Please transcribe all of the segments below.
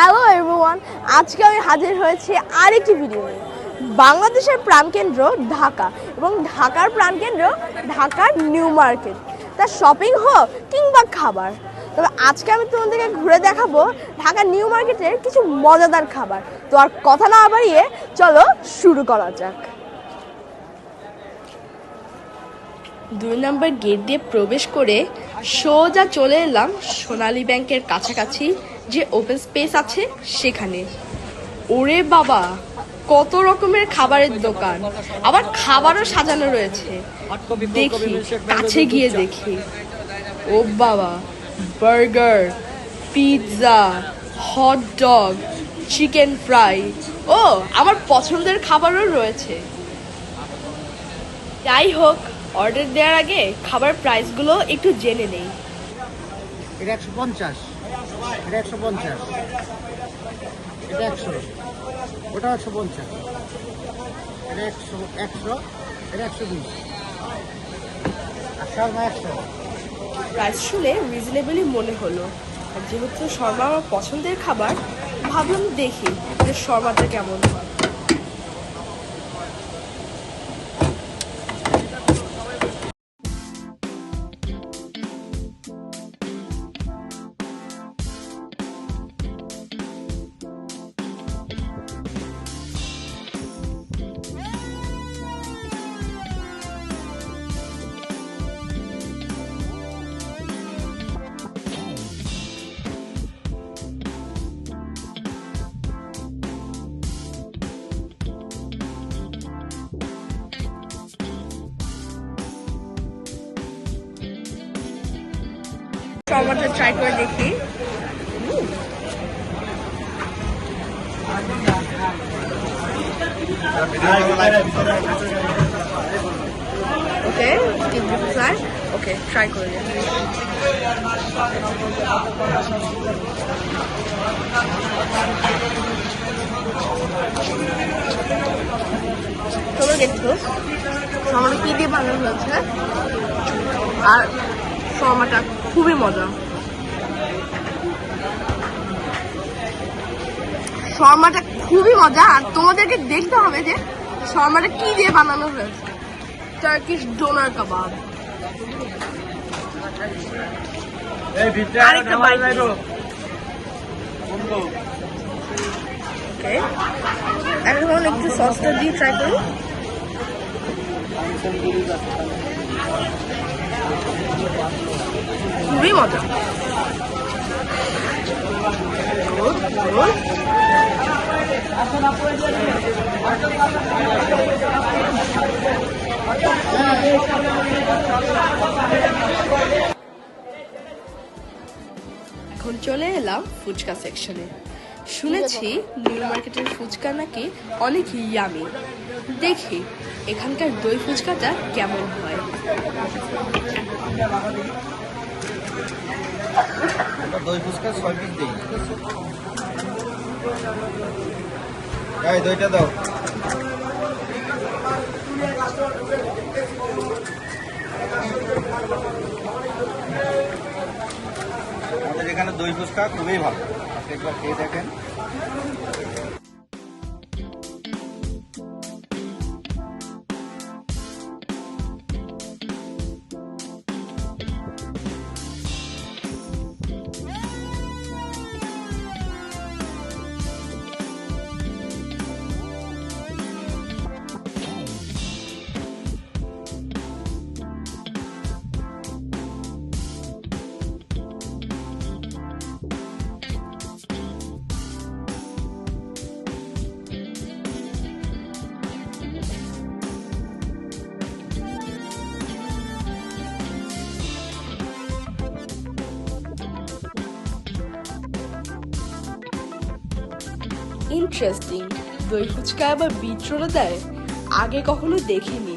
Hello everyone আজকে আমি হাজির হয়েছি আরেকটি ভিডিও নিয়ে। বাংলাদেশের প্রাণকেন্দ্র ঢাকা এবং ঢাকার প্রাণকেন্দ্র ঢাকার নিউ মার্কেট। তা শপিং হোক কিংবা খাবার। তবে আজকে আমি তোমাদেরকে ঘুরে দেখাবো ঢাকার নিউ মার্কেটের কিছু মজাদার খাবার। তো আর কথা না বাড়িয়ে চলো শুরু করা যাক। দুই নম্বর গেট দিয়ে প্রবেশ করে সোজা চলে এলাম সোনালী ব্যাংকের কাছাকাছি যে ওপেন স্পেস আছে সেখানে। ওরে বাবা, কত রকমের খাবারের দোকান। আবার খাবারও সাজানো রয়েছে। দেখি, কাছে গিয়ে দেখি। ও বাবা, burger, pizza hot dog chicken fry ও, আমার পছন্দের খাবারও রয়েছে। যাই হোক অর্ডার দেওয়ার আগে খাবার প্রাইসগুলো একটু জেনে নেই। এটা একশো পঞ্চাশ। একশো ওটা একশো। একশো একশো বিশ। একশো প্রাইস শুনে রিজনেবলই মনে হলো। আর যেহেতু শর্মা আমার পছন্দের খাবার, ভাবলাম দেখি শর্মাটা কেমন হয়। শর্মাটা ট্রাই করে দেখি। ওকে ফ্রাই ওকে ট্রাই করে দেখি। তোমরা দেখছ শর্মাটা কি দিয়ে বানানো হয়েছে? আর শর্মাটা খুবই মজা। শর্মাটা খুবই মজা আর তোমাদেরকে দেখতে হবে যে শর্মাটা কি দিয়ে বানানো হয়েছে। টার্কিশ ডোনার কাবাব আরেকটা এখন একটু সসটা দিয়ে ট্রাই করি। খুবই মজা. এখন চলে এলাম ফুচকা সেকশনে শুনেছি নিউ মার্কেটের ফুচকা নাকি অনেক ইয়ামি দেখি, এখানকার দই ফুচকাটা কেমন হয়? দই ফুচকা ছয় পিস দিই। এই দইটা দাও। আমাদের এখানে দই ফুচকা খুবই ভালো। আপনি একবার খেয়ে দেখেন ইন্টারেস্টিং দই ফুচকা আবার বিট রোলও দেয়? আগে কখনো দেখিনি।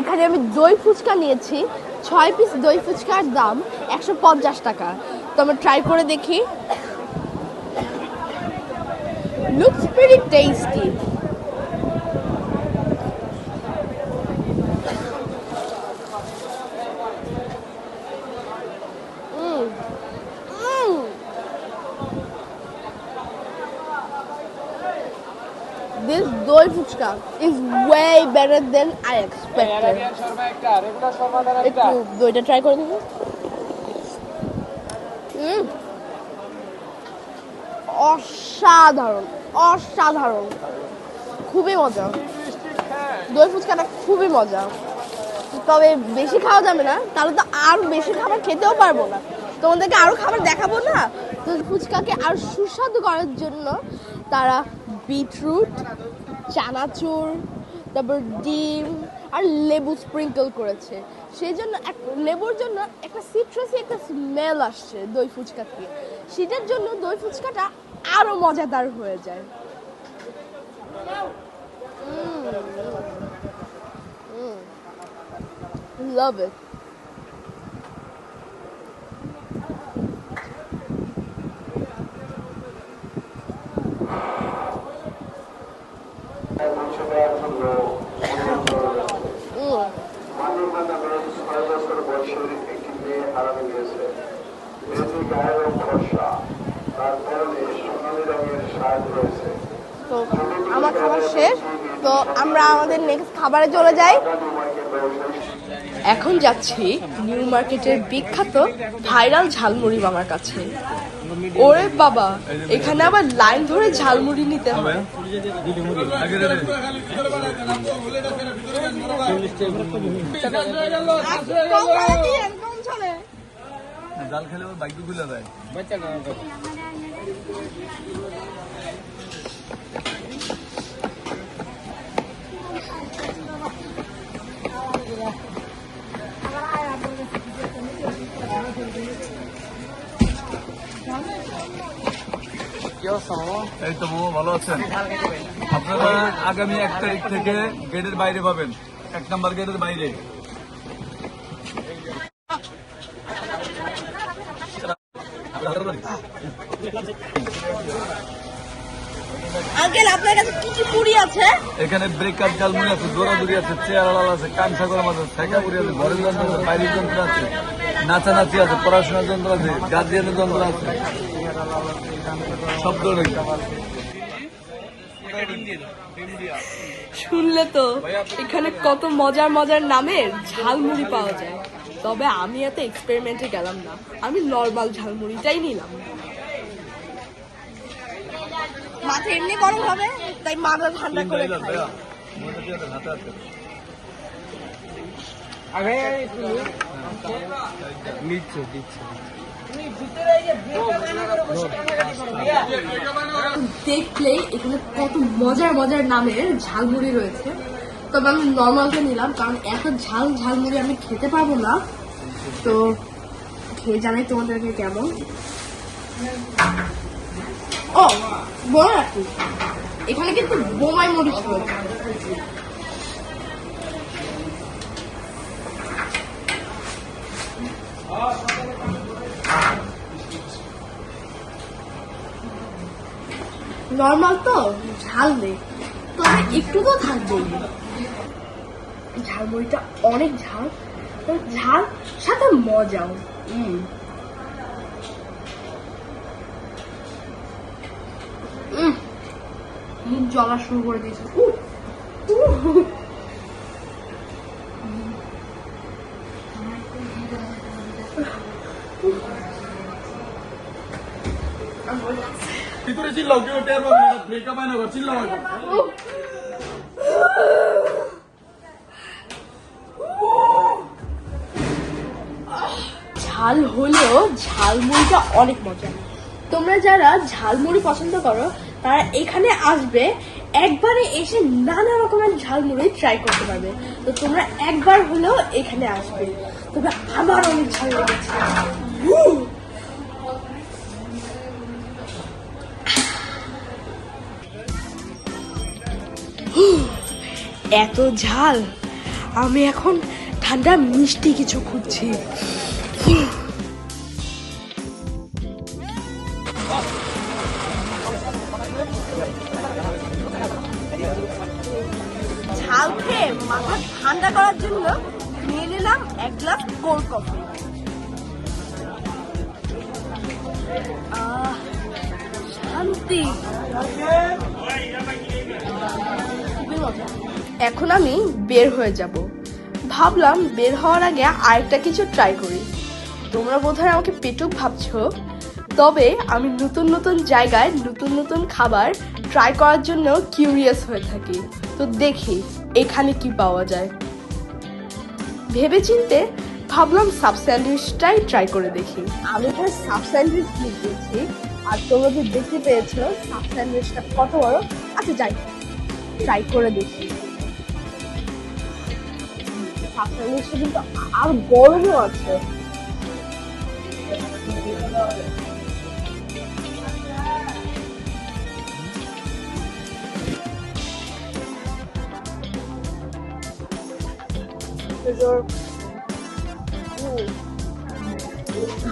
এখানে আমি দই ফুচকা নিয়েছি, ছয় পিস দই ফুচকার দাম একশো পঞ্চাশ টাকা। তো আমরা ট্রাই করে দেখি। Looks very tasty Doi fuchka is way better than I expected. একটু দইটা ট্রাই করে অসাধারণ অসাধারণ। খুবই মজা। দই ফুচকাটা খুবই মজা। তবে বেশি খাওয়া যাবে না, তাহলে তো আরও বেশি খাবার খেতেও পারব না। তোমাদেরকে আরও খাবার দেখাবো না? তো ফুচকাকে আরও সুস্বাদু করার জন্য তারা বিটরুট চানাচুর, তারপর ডিম আর লেবু স্প্রিঙ্কল করেছে। সেই জন্য এক- লেবুর জন্য একটা সিট্রাসি একটা স্মেল আসছে দই ফুচকা থেকে। সেটার জন্য দই ফুচকাটা আরও মজাদার হয়ে যায়। লাভ ইট ছয় বছর বয়সের একটি মেয়ে হারানো গিয়েছে মেয়েটি গায়ের তার সোনালি রঙের রয়েছে আমার খাবার শেষ, তো আমরা আমাদের নেক্সট খাবারে চলে যাই। এখন যাচ্ছি নিউ মার্কেটের বিখ্যাত ভাইরাল ঝালমুড়ি মামার কাছে। ওরে বাবা এখানে আবার লাইন ধরে ঝালমুড়ি নিতে হবে জাল খেলে ওর বাইক খুলে দেয়। এই তো মামা ভালো আছেন? আপনারা আগামী এক তারিখ থেকে গেটের বাইরে পাবেন। এক নাম্বার গেটের বাইরে। কাছে কি কি পুরি আছে? এখানে দৌড়াদৌড়ি আছে চেয়ার আছে কাঞ্চা গরম আছে শেখাপুরি আছে ঘরের যন্ত্র আছে বাইরের যন্ত্র আছে। নাচানাচি আছে পড়াশোনার যন্ত্র আছে গার্জিয়ানের যন্ত্র আছে। সব ধরনের। শুনলে তো এখানে কত মজার মজার নামের ঝালমুড়ি পাওয়া যায়। তবে আমি এত এক্সপেরিমেন্টে গেলাম না। আমি নর্মাল ঝালমুড়িটাই নিলাম। মাথা এমনি গরম হবে তাই মাথা ঠান্ডা করে খাই। দেখলে এখানে কত মজার মজার নামের ঝালমুড়ি রয়েছে। তবে আমি নর্মালটা নিলাম কারণ এত ঝাল ঝালমুড়ি আমি খেতে পারব না। তো খেয়ে জানাই তোমাদেরকে কেমন। ও বড় রাখি। এখানে কিন্তু বোমাই মরিচ রয়েছে। নর্মাল তো, ঝাল নেই। তবে একটু তো থাকবেই ঝালমুড়িটা অনেক ঝাল ঝাল, সাথে মজাও। মুখ জ্বলা শুরু করে দিয়েছে। ঝাল হলেও ঝালমুড়িটা অনেক মজা। তোমরা যারা ঝালমুড়ি পছন্দ করো, তারা এখানে আসবে, একবারে এসে নানা রকমের ঝালমুড়ি ট্রাই করতে পারবে। তো তোমরা একবার হলেও এখানে আসবে। তবে আমার অনেক ঝাল লেগেছে। এত ঝাল। আমি এখন ঠান্ডা মিষ্টি কিছু খুঁজছি। ঝাল খেয়ে মাথা ঠান্ডা করার জন্য নিয়ে নিলাম এক গ্লাস কোল্ড কফি শান্তি। খুবই মজা। এখন আমি বের হয়ে যাব। ভাবলাম বের হওয়ার আগে আরেকটা কিছু ট্রাই করি। তোমরা বোধহয় আমাকে পেটুক ভাবছ। তবে আমি নতুন নতুন জায়গায় নতুন নতুন খাবার ট্রাই করার জন্য কিউরিয়াস হয়ে থাকি। তো দেখি এখানে কি পাওয়া যায়। ভেবেচিন্তে ভাবলাম সাব স্যান্ডউইচটাই ট্রাই করে দেখি। আমি এখানে সাব স্যান্ডউইচ নিয়ে দিয়েছি। আর তোমরা যে দেখতে পেয়েছ সাব স্যান্ডউইচটা কত বড়? আচ্ছা যাই। ট্রাই করে দেখি। স্যান্ডউইচটা কিন্তু আর গরমও আছে।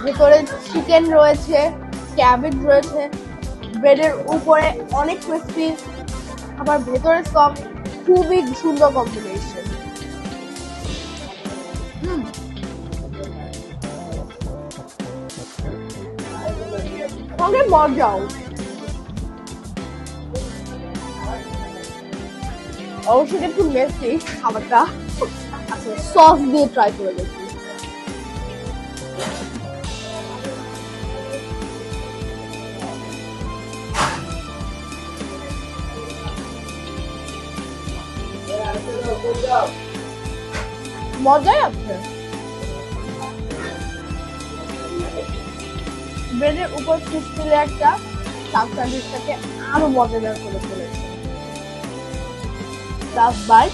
ভেতরে চিকেন রয়েছে ক্যাবেজ রয়েছে ব্রেডের উপরে অনেক ক্রিস্পি আবার ভেতরে সব খুবই সুন্দর কম্বিনেশন সঙ্গে মজাও অবশ্যই একটু মেসি খাবারটা। আচ্ছা সস দিয়ে ট্রাই করে দেখি। মজাই আছে ব্রেডের উপর ক্রিস্পি একটা চাপ স্যান্ডউইচটাকে আরও মজাদার করে তুলেছে। লাস্ট বাইট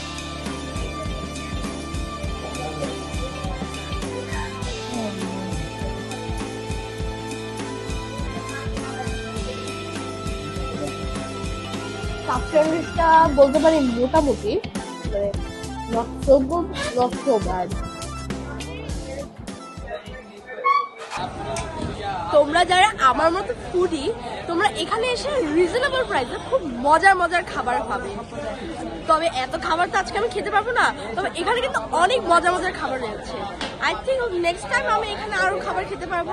চাপ স্যান্ডউইচটা বলতে পারি মোটামুটি মানে not so good, not so bad. তোমরা যারা আমার মতো ফুডি তোমরা এখানে এসে রিজনেবল প্রাইসে খুব মজার মজার খাবার পাবে। তবে এত খাবার তো আজকে আমি খেতে পারব না তবে এখানে কিন্তু অনেক মজার মজার খাবার রয়েছে। আই থিঙ্ক নেক্সট টাইম আমি এখানে আরও খাবার খেতে পারব।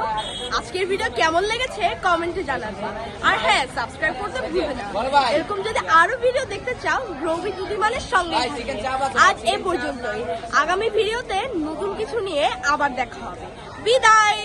আজকের ভিডিও কেমন লেগেছে কমেন্টে জানাবে। আর হ্যাঁ সাবস্ক্রাইব করতে ভুলবে না। এরকম যদি আরও ভিডিও দেখতে চাও গ্রোভি দুদিমানের সঙ্গে আজ এ পর্যন্তই। আগামী ভিডিওতে নতুন কিছু নিয়ে আবার দেখা হবে। বিদায়!